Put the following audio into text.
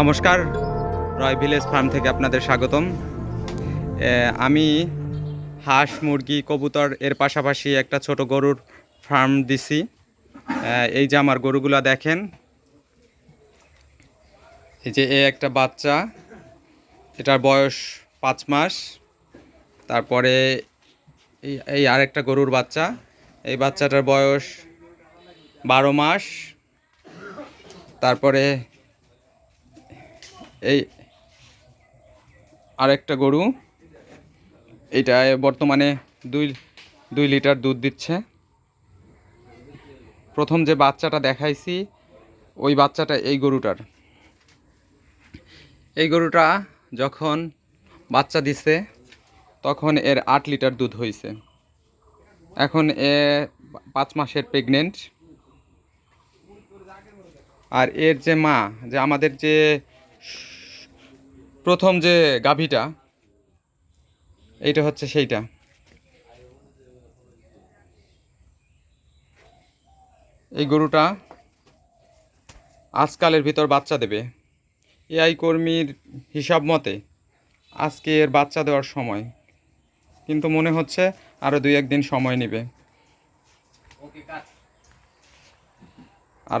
নমস্কার, রয় village farm থেকে আপনাদের স্বাগতম। আমি হাঁস, মুরগি, কবুতর এর পাশাপাশি একটা ছোট গরুর ফার্ম দিছি। এই যে আমার গরুগুলা দেখেন, এই যে এ একটা বাচ্চা, এটার বয়স পাঁচ মাস, তারপরে এই আরেকটা গরুর বাচ্চা, এই বাচ্চাটার বয়স বারো মাস, তারপরে এই আরেকটা গরু। এটা বর্তমানে দুই দুই লিটার দুধ দিচ্ছে। প্রথম যে বাচ্চাটা দেখাইছি, ওই বাচ্চাটা এই গরুটার। এই গরুটা যখন বাচ্চা দিছে, তখন এর আট লিটার দুধ হয়েছে এখন এ পাঁচ মাসের প্রেগনেন্ট। আর এর যে মা, যে আমাদের যে প্রথম যে গাভীটা, এইটা হচ্ছে সেইটা। এই গরুটা আজকালের ভিতর বাচ্চা দেবে। এআই কর্মীর হিসাব মতে আজকে এর বাচ্চা দেওয়ার সময়। কিন্তু মনে হচ্ছে আরও দুই একদিন সময় নেবে। আর